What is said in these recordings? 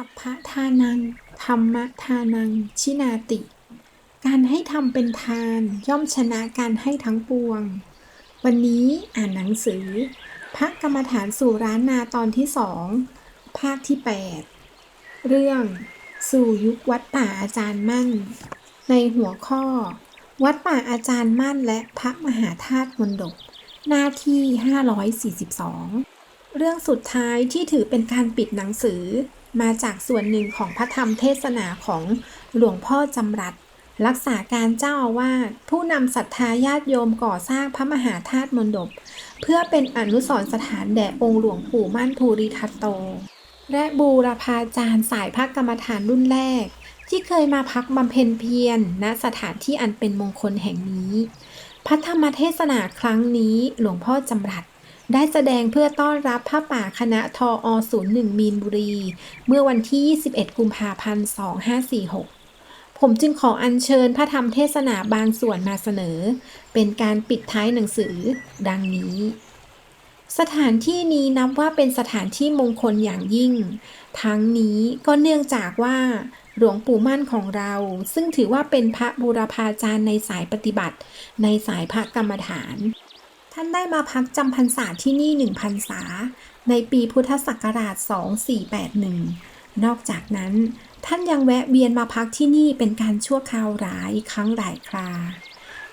สัพพะทานัง ธรรมะทานัง ชินาติ การให้ทำเป็นทานย่อมชนะการให้ทั้งปวง วันนี้อ่านหนังสือ พระกรรมฐานสู่ร้านนาตอนที่สองภาคที่ 8 เรื่องสู่ยุควัดป่าอาจารย์มั่น ในหัวข้อ วัดป่าอาจารย์มั่นและพระมหาธาตุมนดก หน้าที่ 542 เรื่องสุดท้ายที่ถือเป็นการปิดหนังสือ มาจากส่วนหนึ่งของพระธรรมเทศนาของหลวงพ่อจำรัดรักษาการเจ้าอาวาสผู้นำศรัทธาญาติโยมก่อสร้างพระมหาธาตุมนดบเพื่อเป็นอนุสรสถานแด่องค์หลวงปู่มั่นภูริทัตโต และบูรพาจารย์สายพระกรรมฐานรุ่นแรก ที่เคยมาพักบำเพ็ญเพียรณสถานที่อันเป็นมงคลแห่งนี้ พระธรรมเทศนาครั้งนี้หลวงพ่อจำรัด ได้แสดงเพื่อต้อนรับพระป่าคณะทออ01 มีนบุรี เมื่อวันที่ 21 กุมภาพันธ์ 2546 ผมจึงขออัญเชิญพระธรรมเทศนาบางส่วนมาเสนอ เป็นการปิดท้ายหนังสือ ดังนี้ สถานที่นี้นับว่าเป็นสถานที่มงคลอย่างยิ่ง ทั้งนี้ก็เนื่องจากว่าหลวงปู่มั่นของเรา ซึ่งถือว่าเป็นพระบูรพาจารย์ในสายปฏิบัติ ในสายพระกรรมฐาน ท่านได้มาพักจำพรรษาที่นี่หนึ่งพรรษา ในปีพุทธศักราช 2481 นอกจากนั้น ท่านยังแวะเวียนมาพักที่นี่เป็นการชั่วคราวหลายครั้งหลายครา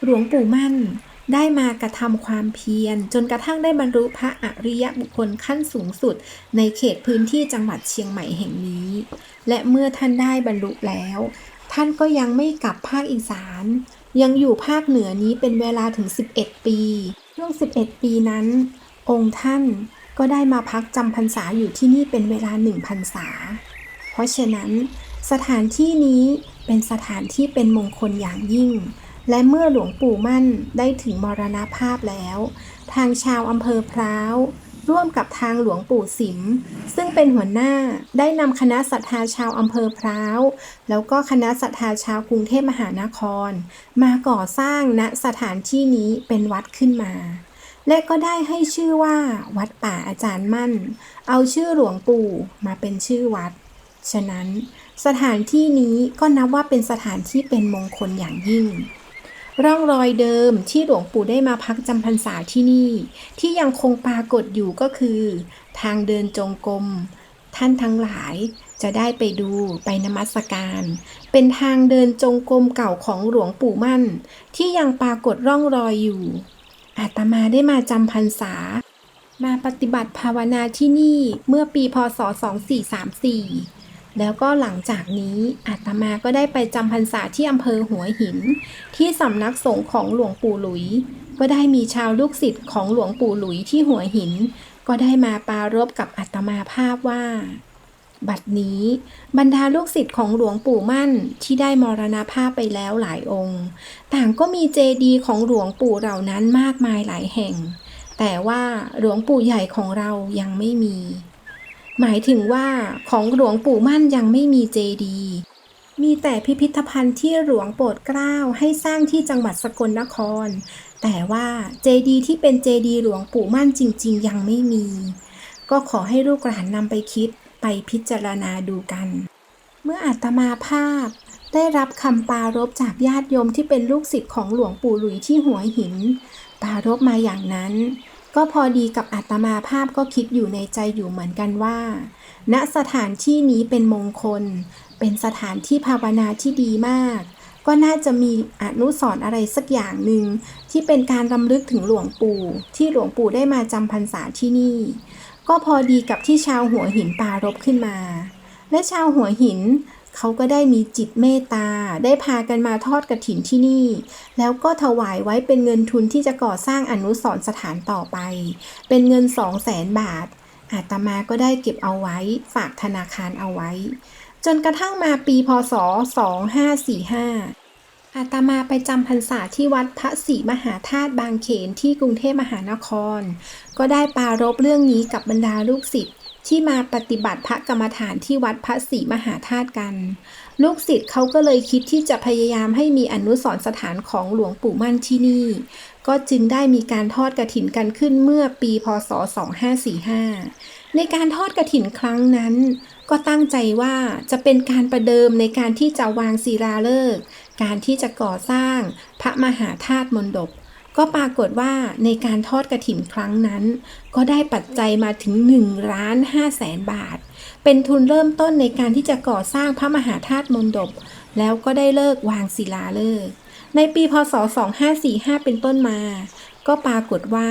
หลวงปู่มั่นได้มากระทำความเพียร จนกระทั่งได้บรรลุพระอริยบุคคลขั้นสูงสุด ในเขตพื้นที่จังหวัดเชียงใหม่แห่งนี้ และเมื่อท่านได้บรรลุแล้ว ท่านก็ยังไม่กลับภาคอีสาน ยังอยู่ภาคเหนือนี้เป็นเวลาถึง 11 ปี ช่วง 11 ปีนั้น องค์ท่านก็ได้มาพักจำพรรษาอยู่ที่นี่เป็นเวลาหนึ่งพรรษา เพราะฉะนั้น สถานที่นี้เป็นสถานที่เป็นมงคลอย่างยิ่ง และเมื่อหลวงปู่มั่นได้ถึงมรณภาพแล้ว ทางชาวอำเภอพร้าว ร่วมกับทางหลวงปู่สิม ซึ่งเป็นหัวหน้าได้นำคณะศรัทธาชาวอำเภอพร้าว แล้วก็คณะศรัทธาชาวกรุงเทพมหานคร มาก่อสร้างณสถานที่นี้เป็นวัดขึ้นมา และก็ได้ให้ชื่อว่า วัดป่าอาจารย์มั่น เอาชื่อหลวงปู่มาเป็นชื่อวัด ฉะนั้น สถานที่นี้ก็นับว่าเป็นสถานที่เป็นมงคลอย่างยิ่ง ร่องรอยเดิมที่หลวงปู่ได้มาพักจำพรรษาที่นี่ ที่ยังคงปรากฏอยู่ก็คือ ทางเดินจงกรมท่านทั้งหลายจะได้ไปดูไปนมัสการ เป็นทางเดินจงกรมเก่าของหลวงปู่มั่น ที่ยังปรากฏร่องรอยอยู่ อาตมาได้มาจำพรรษา มาปฏิบัติภาวนาที่นี่เมื่อปีพศ 2434 แล้วก็หลังจากนี้อาตมาก็ได้ไปจำพรรษาที่อำเภอหัวหิน ที่สำนักสงฆ์ของหลวงปู่หลุย ก็ได้มีชาวลูกศิษย์ของหลวงปู่หลุยที่หัวหิน ก็ได้มาปรารบกับอาตมาภาพว่า บัดนี้บรรดาลูกศิษย์ของหลวงปู่มั่นที่ได้มรณภาพไปแล้วหลายองค์ ต่างก็มีเจดีย์ของหลวงปู่เหล่านั้นมากมายหลายแห่ง แต่ว่าหลวงปู่ใหญ่ของเรายังไม่มี หมายถึงว่าของหลวงปู่มั่นยังไม่มีเจดีย์มีแต่พิพิธภัณฑ์ที่หลวงโปรดเกล้าให้สร้างที่จังหวัดสกลนคร แต่ว่าเจดีที่เป็นเจดีหลวงปู่มั่นจริง ๆ ยังไม่มี ก็ขอให้ลูกหลานนำไปคิดไปพิจารณาดูกัน เมื่ออาตมาภาพได้รับคำปรารบจากญาติโยมที่เป็นลูกศิษย์ของหลวงปู่หลุยที่หัวหินปรารบมาอย่างนั้น ก็พอดีกับอาตมาภาพก็คิดอยู่ในใจอยู่เหมือนกันว่า ณสถานที่นี้เป็นมงคล เป็นสถานที่ภาวนาที่ดีมาก ก็น่าจะมีอนุสรอะไรสักอย่างหนึ่งที่เป็นการรำลึกถึงหลวงปู่ ที่หลวงปู่ได้มาจำพรรษาที่นี่ ก็พอดีกับที่ชาวหัวหินปารบขึ้นมา และชาวหัวหิน เขาก็ได้มีจิตเมตตา ได้พากันมาทอดกระถินที่นี่ แล้วก็ถวายไว้เป็นเงินทุนที่จะก่อสร้างอนุสรณ์สถานต่อไป เป็นเงินสองแสนบาท อาตมาก็ได้เก็บเอาไว้ ฝากธนาคารเอาไว้ จนกระทั่งมาปีพศ 2545อาตมาไปจำพรรษาที่วัดพระศรีมหาธาตุบางเขนที่กรุงเทพมหานคร ก็ได้ปรารบเรื่องนี้กับบรรดาลูกศิษย์ ที่มาปฏิบัติพระกรรมฐานที่วัดพระศรีมหาธาตุกัน ลูกศิษย์เขาก็เลยคิดที่จะพยายามให้มีอนุสรณ์สถานของหลวงปู่มั่นที่นี่ ก็จึงได้มีการทอดกระถินกันขึ้นเมื่อปีพศ 2545 ในการทอดกระถินครั้งนั้น ก็ตั้งใจว่าจะเป็นการประเดิมในการที่จะวางศิลาฤกษ์การที่จะก่อสร้างพระมหาธาตุมนดบ ก็ปรากฏว่าในการทอดกระถิ่นครั้งนั้น ก็ได้ปัจจัยมาถึง1ล้าน5แสนบาท เป็นทุนเริ่มต้นในการที่จะก่อสร้างพระมหาธาตุมนดบ แล้วก็ได้เลิกวางศิลาฤกษ์ในปีพศ 2545 เป็นต้นมา ก็ปรากฏว่า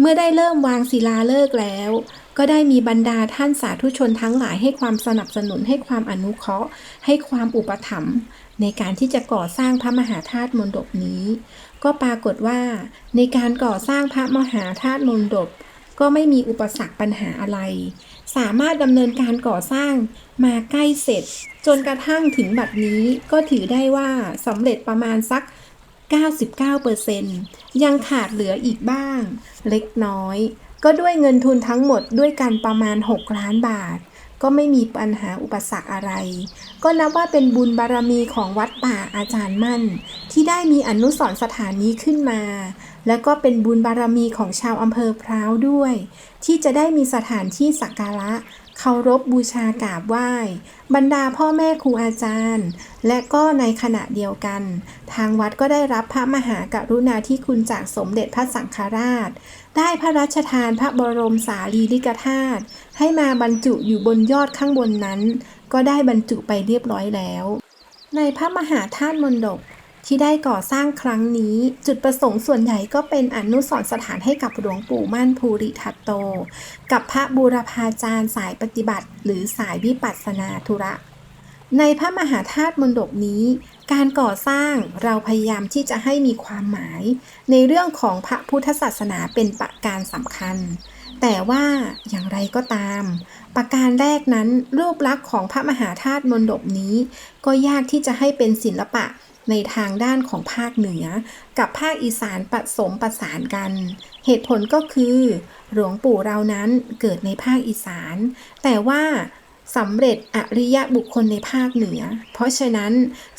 เมื่อได้เริ่มวางศิลาฤกษ์แล้ว ก็ได้มีบรรดาท่านสาธุชนทั้งหลายให้ความสนับสนุนให้ความอนุเคราะห์ ให้ความอุปถัมภ์ ในการที่จะก่อสร้างพระมหาธาตุมนดบนี้ ก็ปรากฏว่า ในการก่อสร้างพระมหาธาตุมนดบก็ไม่มีอุปสรรคปัญหาอะไร สามารถดำเนินการก่อสร้างมาใกล้เสร็จ จนกระทั่งถึงบัดนี้ก็ถือได้ว่าสำเร็จประมาณสัก 99%ยังขาดเหลืออีกบ้าง เล็กน้อย ก็ด้วยเงินทุนทั้งหมดด้วยกันประมาณ 6 ล้านบาท ก็ไม่มีปัญหาอุปสรรคอะไร ก็นับว่าเป็นบุญบารมีของวัดป่าอาจารย์มั่น ที่ได้มีอนุสรณ์สถานนี้ขึ้นมา และก็เป็นบุญบารมีของชาวอำเภอพร้าวด้วย ที่จะได้มีสถานที่สักการะ เคารพบูชากราบไหว้ บรรดาพ่อแม่ครูอาจารย์ และก็ในขณะเดียวกัน ทางวัดก็ได้รับพระมหากรุณาธิคุณจากสมเด็จพระสังฆราช ได้พระราชทานพระบรมสารีริกธาตุให้มาบรรจุอยู่บนยอดข้างบนนั้น ก็ได้บรรจุไปเรียบร้อยแล้ว ในพระมหาธาตุมนดบ ที่ได้ก่อสร้างครั้งนี้ จุดประสงค์ส่วนใหญ่ก็เป็นอนุสรสถานให้กับหลวงปู่มั่นภูริทัตโต กับพระบูรพาจารย์สายปฏิบัติ หรือสายวิปัสสนาธุระ ในพระมหาธาตุมนดบนี้ การก่อสร้างเราพยายามที่จะให้มีความหมาย ในเรื่องของพระพุทธศาสนาเป็นประการสำคัญ แต่ว่าอย่างไรก็ตามประการแรกนั้นรูปลักษณ์ของพระมหาธาตุมนดบนี้ ก็ยากที่จะให้เป็นศิลปะ ในทางด้านของภาคเหนือ กับภาคอีสานผสมประสานกัน เหตุผลก็คือ หลวงปู่เรานั้นเกิดในภาคอีสาน แต่ว่าสำเร็จอริยะบุคคลในภาคเหนือ เพราะฉะนั้น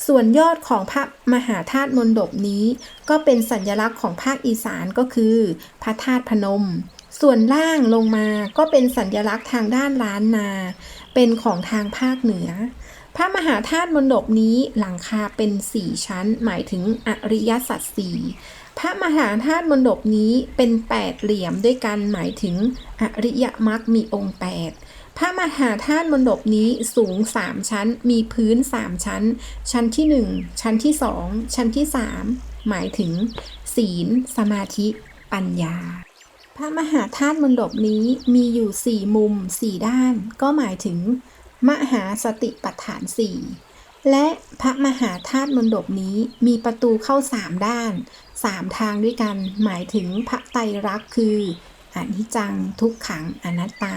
ส่วนยอดของพระมหาธาตุมนดบนี้ ก็เป็นสัญลักษณ์ของภาคอีสานก็คือ พระธาตุพนม ส่วนล่างลงมาก็เป็นสัญลักษณ์ทางด้านล้านนา เป็นของทางภาคเหนือ พระมหาธาตุมนดบนี้หลังคาเป็นสี่ชั้น หมายถึงอริยสัจสี่พระมหาธาตุมนดบนี้เป็นแปดเหลี่ยมด้วยกันหมายถึงอริยมรรคมีองค์แปดพระมหาธาตุมนดบนี้สูง 3 ชั้น มีพื้น 3 ชั้น ชั้นที่ 1 ชั้นที่ 2 ชั้นที่ 3 หมายถึง ศีล สมาธิ ปัญญา พระมหาธาตุมนดบนี้มีอยู่ 4 มุม 4 ด้าน ก็หมายถึง มหาสติปัฏฐาน4และพระมหาธาตุมนดบนี้มีประตูเข้า3ด้าน3ทางด้วยกัน หมายถึงพระไตรลักษณ์คืออนิจจังทุกขังอนัตตา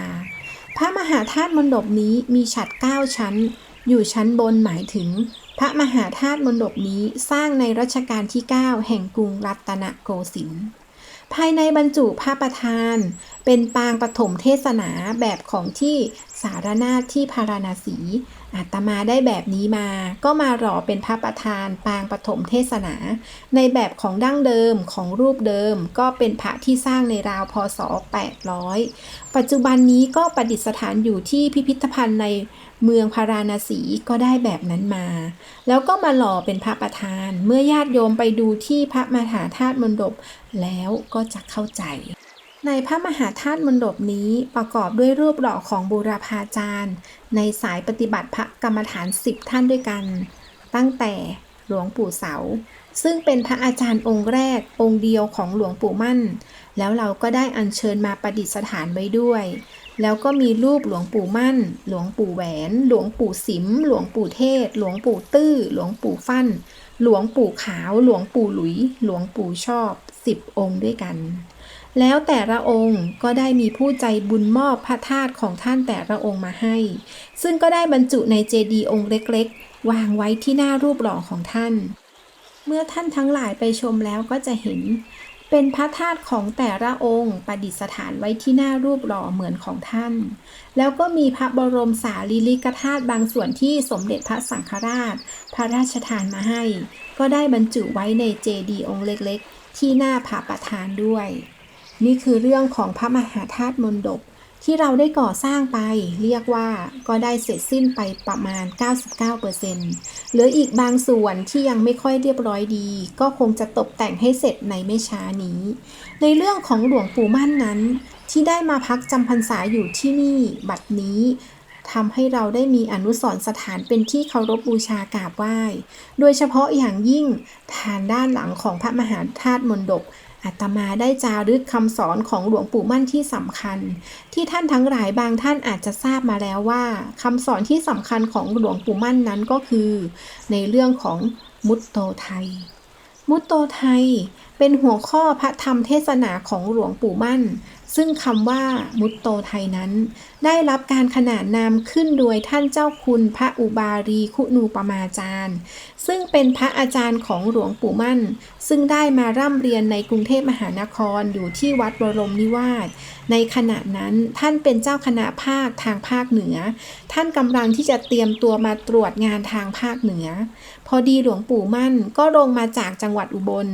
พระมหาธาตุมนดบนี้มีฉัด9ชั้น อยู่ชั้นบนหมายถึง พระมหาธาตุมนดบนี้สร้างในรัชกาลที่ 9 แห่งกรุงรัตนโกสินทร์ภายในบรรจุพระประธาน เป็นปางปฐมเทศนาแบบของที่สารนาถที่พาราณสีอาตมาได้แบบนี้มา ก็มาหล่อเป็นพระประธานปางปฐมเทศนา ในแบบของดั้งเดิมของรูปเดิม ก็เป็นพระที่สร้างในราวพศ 800 ปัจจุบันนี้ก็ประดิษฐานอยู่ที่พิพิธภัณฑ์ในเมืองพาราณสีก็ได้แบบนั้นมา แล้วก็มาหล่อเป็นพระประธาน เมื่อญาติโยมไปดูที่พระมหาธาตุมณฑปแล้วก็จะเข้าใจ ในพระมหาธาตุมณฑปนี้ประกอบด้วยรูปหล่อของบูรพาจารย์ ในสายปฏิบัติพระกรรมฐาน10ท่านด้วยกัน ตั้งแต่หลวงปู่เสา ซึ่งเป็นพระอาจารย์องค์แรกองค์เดียวของหลวงปู่มั่น แล้วเราก็ได้อัญเชิญมาประดิษฐานไว้ด้วย แล้วก็มีรูปหลวงปู่มั่น หลวงปู่แหวน หลวงปู่สิม หลวงปู่เทศ หลวงปู่ตื้อ หลวงปู่ฟั่น หลวงปู่ขาว หลวงปู่หลุย หลวงปู่ชอบสิบองค์ด้วยกัน แล้วแต่ละองค์ก็ได้มีผู้ใจบุญมอบพระธาตุของท่านแต่ละองค์มาให้ ซึ่งก็ได้บรรจุในเจดีย์องค์เล็กๆ วางไว้ที่หน้ารูปหล่อของท่าน เมื่อท่านทั้งหลายไปชมแล้วก็จะเห็น เป็นพระธาตุของแต่ละองค์ประดิษฐานไว้ที่หน้ารูปหล่อเหมือนของท่าน แล้วก็มีพระบรมสารีริกธาตุบางส่วนที่สมเด็จพระสังฆราช พระราชทานมาให้ ก็ได้บรรจุไว้ในเจดีย์องค์เล็กๆ ที่หน้าพระประธานด้วย นี่คือเรื่องของพระมหาธาตุมนดบที่เราได้ก่อสร้างไป เรียกว่าก็ได้เสร็จสิ้นไปประมาณ 99%เหลืออีกบางส่วนที่ยังไม่ค่อยเรียบร้อยดี ก็คงจะตกแต่งให้เสร็จในไม่ช้านี้ ในเรื่องของหลวงปู่มั่นนั้น ที่ได้มาพักจำพรรษาอยู่ที่นี่บัดนี้ทำให้เราได้มีอนุสรณ์สถานเป็นที่เคารพบูชากราบไหว้ โดยเฉพาะอย่างยิ่งทางด้านหลังของพระมหาธาตุมนดบ อาตมาได้จารึกคำสอนของหลวงปู่มั่นที่สำคัญ ที่ท่านทั้งหลายบางท่านอาจจะทราบมาแล้วว่าคำสอนที่สำคัญของหลวงปู่มั่นนั้นก็คือ ในเรื่องของมุตโตไทย มุตโตไทยเป็นหัวข้อพระธรรมเทศนาของหลวงปู่มั่น ซึ่งคำว่ามุตโตไทยนั้น ได้รับการขนานนามขึ้นโดยท่านเจ้าคุณพระอุบารีคุณูปมาจารย์ ซึ่งเป็นพระอาจารย์ของหลวงปู่มั่น ซึ่งได้มาร่ำเรียนในกรุงเทพมหานครอยู่ที่วัดบรมนิวาสในขณะนั้นท่านเป็นเจ้าคณะภาคทางภาคเหนือ ท่านกำลังที่จะเตรียมตัวมาตรวจงานทางภาคเหนือ พอดีหลวงปู่มั่นก็ลงมาจากจังหวัดอุบล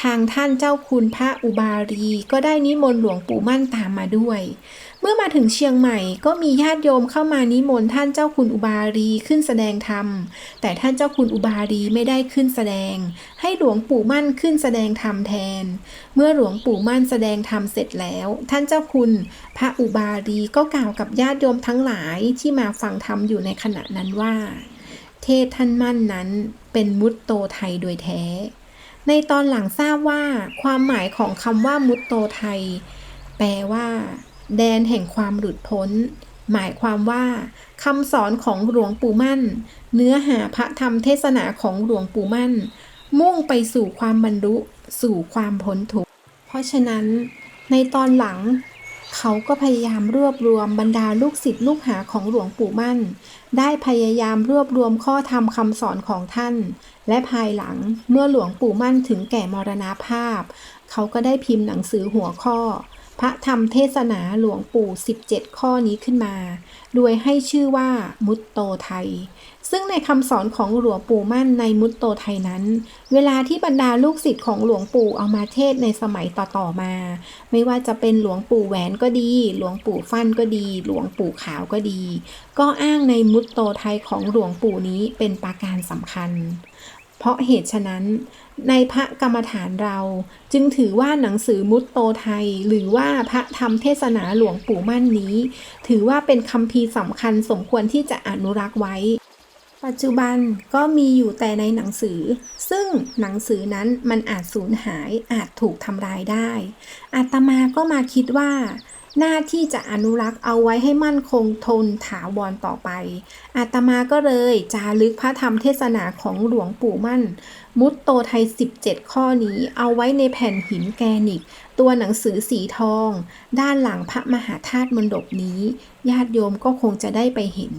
ทางท่านเจ้าคุณพระอุบารีก็ได้นิมนต์หลวงปู่มั่นตามมาด้วย เมื่อมาถึงเชียงใหม่ก็มีญาติโยมเข้ามานิมนต์ท่านเจ้าคุณอุบารีขึ้นแสดงธรรม แต่ท่านเจ้าคุณอุบารีไม่ได้ขึ้นแสดง ให้หลวงปู่มั่นขึ้นแสดงธรรมแทน เมื่อหลวงปู่มั่นแสดงธรรมเสร็จแล้ว ท่านเจ้าคุณพระอุบารีก็กล่าวกับญาติโยมทั้งหลายที่มาฟังธรรมอยู่ในขณะนั้นว่า เทศท่านมั่นนั้นเป็นมุตโตไทยโดยแท้ ในตอนหลังทราบว่าความหมายของคำว่ามุตโตไทย แปลว่า แดนแห่งความหลุดพ้น หมายความว่าคำสอนของหลวงปู่มั่น เนื้อหาพระธรรมเทศนาของหลวงปู่มั่น มุ่งไปสู่ความบรรลุ สู่ความพ้นทุกข์เพราะฉะนั้น ในตอนหลัง เขาก็พยายามรวบรวมบรรดาลูกศิษย์ลูกหาของหลวงปู่มั่น ได้พยายามรวบรวมข้อธรรมคำสอนของท่าน และภายหลังเมื่อหลวงปู่มั่นถึงแก่มรณภาพ เขาก็ได้พิมพ์หนังสือหัวข้อ พระธรรมเทศนาหลวงปู่ 17 ข้อนี้ขึ้นมา โดยให้ชื่อว่ามุตโตไทย ซึ่งในคำสอนของหลวงปู่มั่นในมุตโตไทยนั้น เวลาที่บรรดาลูกศิษย์ของหลวงปู่เอามาเทศในสมัยต่อๆมา ไม่ว่าจะเป็นหลวงปู่แหวนก็ดี หลวงปู่ฟั่นก็ดี หลวงปู่ขาวก็ดี ก็อ้างในมุตโตไทยของหลวงปู่นี้เป็นปาการสำคัญ เพราะเหตุฉะนั้น ในพระกรรมฐานเราจึงถือว่าหนังสือมุตโตไทย หรือว่าพระธรรมเทศนาหลวงปู่มั่นนี้ ถือว่าเป็นคำพีสำคัญสมควรที่จะอนุรักษ์ไว้ ปัจจุบันก็มีอยู่แต่ในหนังสือ ซึ่งหนังสือนั้นมันอาจสูญหายอาจถูกทำลายได้ อาตมาก็มาคิดว่า หน้าที่จะอนุรักษ์เอาไว้ให้มั่นคงทนถาวรต่อไป อาตมาก็เลยจารึกพระธรรมเทศนาของหลวงปู่มั่น มุตโตไทย 17 ข้อนี้เอาไว้ในแผ่นหินแกนิตตัวหนังสือสีทอง ด้านหลังพระมหาธาตุมนดบนี้ ญาติโยมก็คงจะได้ไปเห็น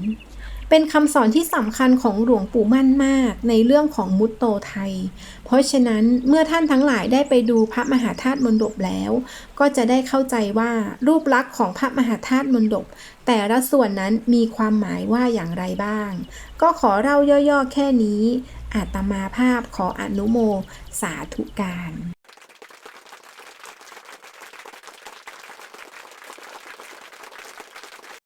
เป็นคำสอนที่สำคัญของหลวงปู่มั่นมากในเรื่องของมุตโตไทย เพราะฉะนั้นเมื่อท่านทั้งหลายได้ไปดูพระมหาธาตุมนดบแล้ว ก็จะได้เข้าใจว่ารูปลักษณ์ของพระมหาธาตุมนดบแต่ละส่วนนั้นมีความหมายว่าอย่างไรบ้าง ก็ขอเล่าย่อๆแค่นี้อาตมาภาพขออนุโมสาธุการ